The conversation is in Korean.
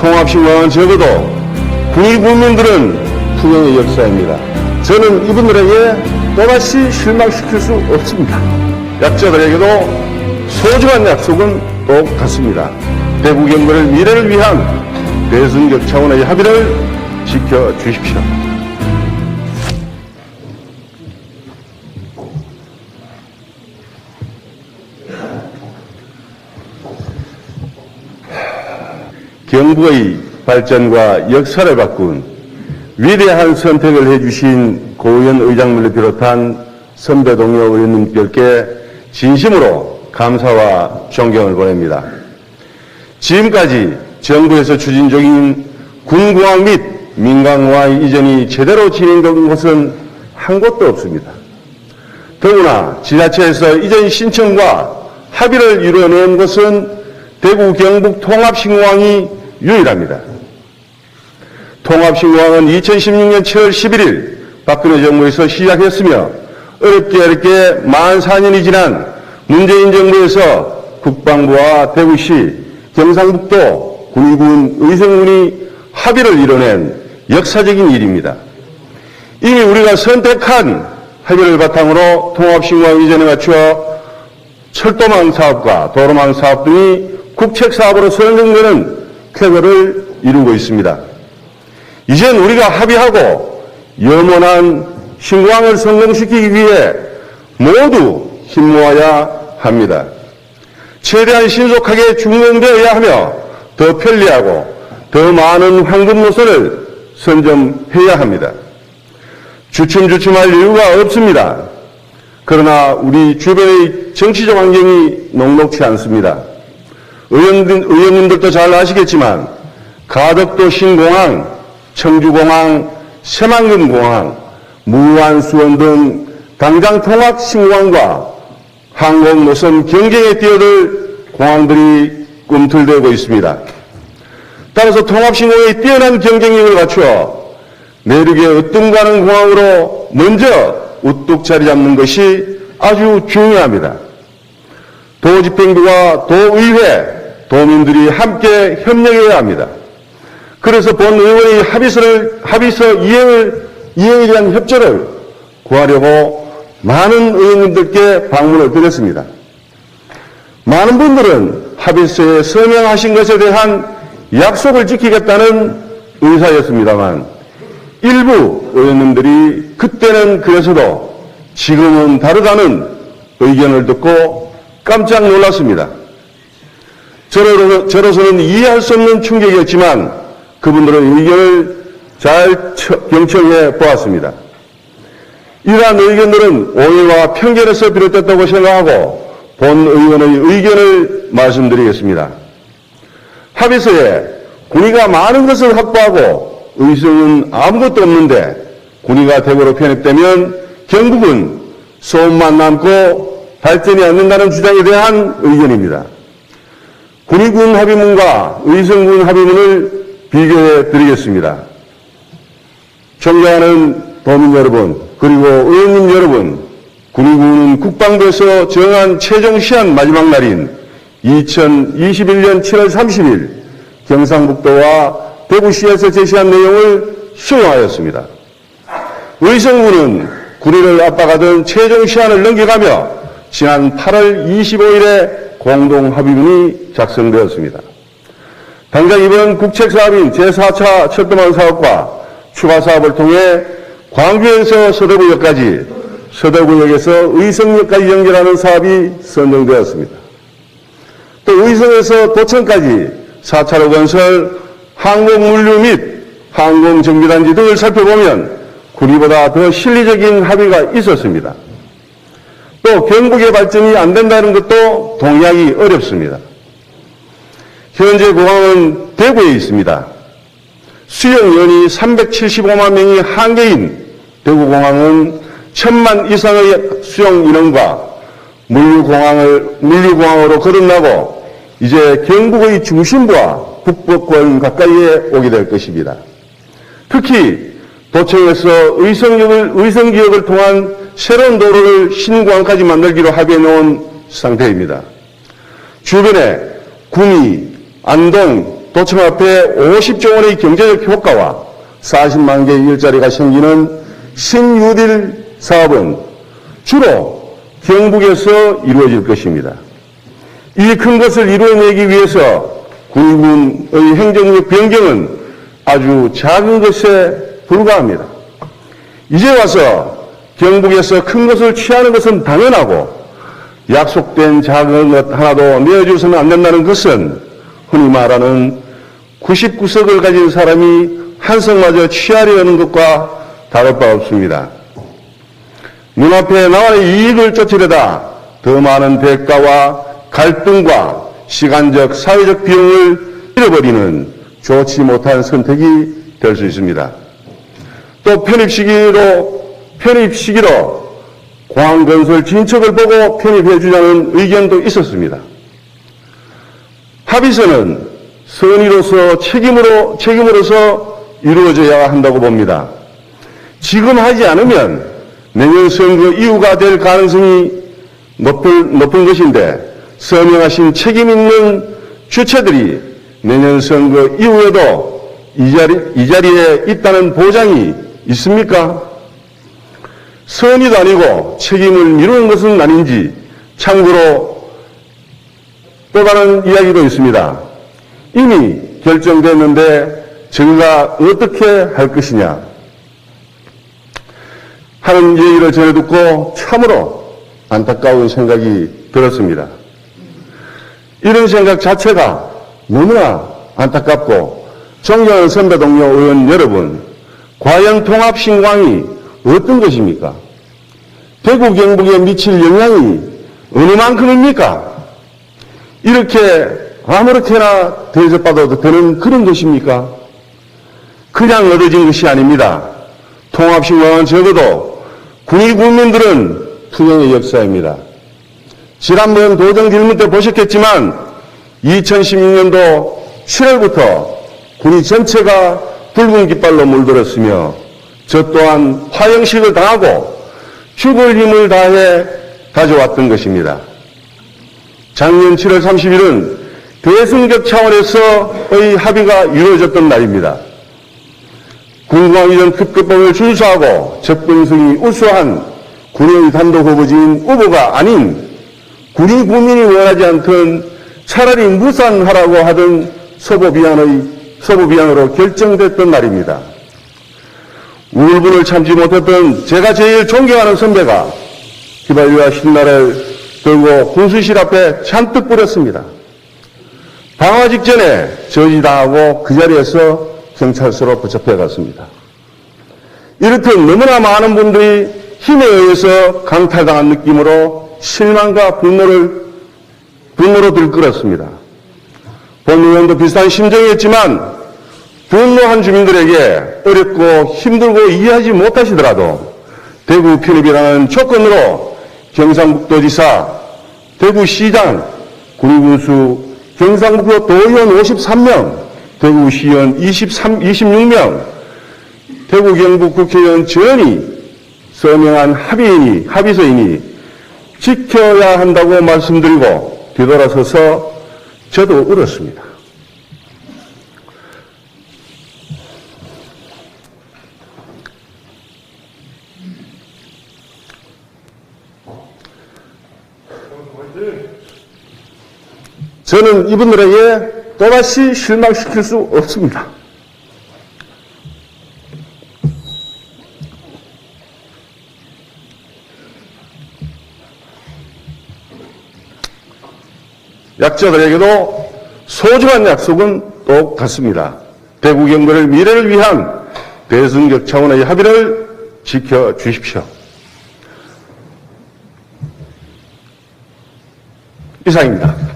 통합신공항은 적어도 국민들은 투명의 역사입니다. 저는 이분들에게 또다시 실망시킬 수 없습니다. 약자들에게도 소중한 약속은 똑같습니다. 대구 경북의 미래를 위한 대승적 차원의 합의를 지켜주십시오. 경북의 발전과 역사를 바꾼 위대한 선택을 해주신 고의원 의장님을 비롯한 선배 동료 의원님들께 진심으로 감사와 존경을 보냅니다. 지금까지 정부에서 추진 중인 군공항 및 민간공항 이전이 제대로 진행된 곳은 한 곳도 없습니다. 더구나 지자체에서 이전 신청과 합의를 이루어낸 것은 대구 경북 통합신공항이 유일합니다. 통합신공항은 2016년 7월 11일 박근혜 정부에서 시작했으며 어렵게 어렵게 만 4년이 지난 문재인 정부에서 국방부와 대구시, 경상북도, 군의군, 의성군이 합의를 이뤄낸 역사적인 일입니다. 이미 우리가 선택한 합의를 바탕으로 통합신공항 이전에 맞추어 철도망 사업과 도로망 사업 등이 국책 사업으로 선정되는 쾌거를 이루고 있습니다. 이젠 우리가 합의하고 영원한 신공항을 성공시키기 위해 모두 힘 모아야 합니다. 최대한 신속하게 중용되어야 하며 더 편리하고 더 많은 황금 노선을 선점해야 합니다. 주춤주춤할 이유가 없습니다. 그러나 우리 주변의 정치적 환경이 녹록치 않습니다. 의원들, 의원님들도 잘 아시겠지만 가덕도 신공항, 청주공항, 새만금공항, 무안수원 등 당장 통합 신공항과 항공 노선 경쟁에 뛰어들 공항들이 꿈틀대고 있습니다. 따라서 통합 신공항의 뛰어난 경쟁력을 갖추어 내륙의 으뜸가는 공항으로 먼저 우뚝 자리 잡는 것이 아주 중요합니다. 도집행부와 도의회, 도민들이 함께 협력해야 합니다. 그래서 본 의원의 합의서를, 합의서 이행을, 이행에 대한 협조를 구하려고 많은 의원님들께 방문을 드렸습니다. 많은 분들은 합의서에 서명하신 것에 대한 약속을 지키겠다는 의사였습니다만 일부 의원님들이 그때는 그래서도 지금은 다르다는 의견을 듣고 깜짝 놀랐습니다. 저로, 저로서는 이해할 수 없는 충격이었지만 그분들의 의견을 잘 처- 경청해 보았습니다. 이러한 의견들은 오해와 편견에서 비롯됐다고 생각하고 본 의원의 의견을 말씀드리겠습니다. 합의서에 군의가 많은 것을 확보하고 의성은 아무것도 없는데 군의가 대구로 편입되면 경북은 소음만 남고 발전이 안 된다는 주장에 대한 의견입니다. 군의군 합의문과 의성군 합의문을 비교해 드리겠습니다. 존경하는 도민 여러분, 그리고 의원님 여러분, 군의군은 국방부에서 정한 최종 시한 마지막 날인 2021년 7월 30일 경상북도와 대구시에서 제시한 내용을 수용하였습니다. 의성군은 군의를 압박하던 최종 시한을 넘겨가며 지난 8월 25일에 공동 합의문이 작성되었습니다. 당장 이번 국책 사업인 제4차 철도망 사업과 추가 사업을 통해 광주에서 서대구역까지 서대구역에서 의성역까지 연결하는 사업이 선정되었습니다. 또 의성에서 도천까지 4차로 건설 항공물류 및 항공정비단지 등을 살펴보면 구리보다 더 실리적인 합의가 있었습니다. 또 경북의 발전이 안 된다는 것도 동의하기 어렵습니다. 현재 공항은 대구에 있습니다. 수용연이 375만 명이 한계인 대구공항은 천만 이상의 수용 인원과 물류공항을, 물류공항으로 거듭나고 이제 경북의 중심부와 북부권 가까이에 오게 될 것입니다. 특히 도청에서 의성역을, 의성기역을 통한 새로운 도로를 신공항까지 만들기로 합의해 놓은 상태입니다. 주변에 구미, 안동, 도청 앞에 50조 원의 경제적 효과와 40만 개의 일자리가 생기는 신유딜 사업은 주로 경북에서 이루어질 것입니다. 이 큰 것을 이루어내기 위해서 군군의 행정력 변경은 아주 작은 것에 불과합니다. 이제 와서 경북에서 큰 것을 취하는 것은 당연하고 약속된 작은 것 하나도 내어주서는 안 된다는 것은 흔히 말하는 99석을 가진 사람이 한 석마저 취하려는 것과 다를 바 없습니다. 눈앞에 나와의 이익을 쫓으려다 더 많은 대가와 갈등과 시간적, 사회적 비용을 잃어버리는 좋지 못한 선택이 될 수 있습니다. 또 편입 시기로, 편입 시기로 공항건설 진척을 보고 편입해 주자는 의견도 있었습니다. 합의서는 선의로서 책임으로, 책임으로서 이루어져야 한다고 봅니다. 지금 하지 않으면 내년 선거 이후가 될 가능성이 높은, 높은 것인데 서명하신 책임 있는 주체들이 내년 선거 이후에도 이, 자리, 이 자리에 있다는 보장이 있습니까? 선의도 아니고 책임을 미루는 것은 아닌지 참고로 또 다른 이야기도 있습니다. 이미 결정됐는데 저희가 어떻게 할 것이냐 하는 얘기를 전해 듣고 참으로 안타까운 생각이 들었습니다. 이런 생각 자체가 너무나 안타깝고 존경하는 선배 동료 의원 여러분, 과연 통합신광이 어떤 것입니까? 대구 경북에 미칠 영향이 어느 만큼입니까? 이렇게 아무렇게나 대접받아도 되는 그런 것입니까? 그냥 얻어진 것이 아닙니다. 통합신광은 적어도 국민 국민들은 투쟁의 역사입니다. 지난번 도정 질문 때 보셨겠지만 2016년도 7월부터 군이 전체가 붉은 깃발로 물들었으며 저 또한 화형식을 당하고 죽을 힘을 다해 가져왔던 것입니다. 작년 7월 30일은 대승적 차원에서의 합의가 이루어졌던 날입니다. 군공항 이전 특급법을 준수하고 접근성이 우수한 군의 단독 후보지인 후보가 아닌 군인 국민이 원하지 않던 차라리 무산하라고 하던 서부 비안의 서부 비안으로 결정됐던 날입니다. 울분을 참지 못했던 제가 제일 존경하는 선배가 휘발유와 신나를 들고 군수실 앞에 잔뜩 뿌렸습니다. 방화 직전에 저지당하고 그 자리에서 경찰서로 붙잡혀 갔습니다. 이렇듯 너무나 많은 분들이 힘에 의해서 강탈당한 느낌으로 실망과 분노를, 분노로 들끓었습니다. 본 의원도 비슷한 심정이었지만 분노한 주민들에게 어렵고 힘들고 이해하지 못하시더라도 대구 편입이라는 조건으로 경상북도지사, 대구시장, 군군수, 경상북도 도의원 53명, 대구시의원 23, 26명, 대구 경북 국회의원 전이 서명한 합의인이, 합의서이니 지켜야 한다고 말씀드리고 뒤돌아서서 저도 울었습니다. 저는 이분들에게 또다시 실망시킬 수 없습니다. 약자들에게도 소중한 약속은 똑같습니다. 대구 경북의 미래를 위한 대승적 차원의 합의를 지켜주십시오. 이상입니다.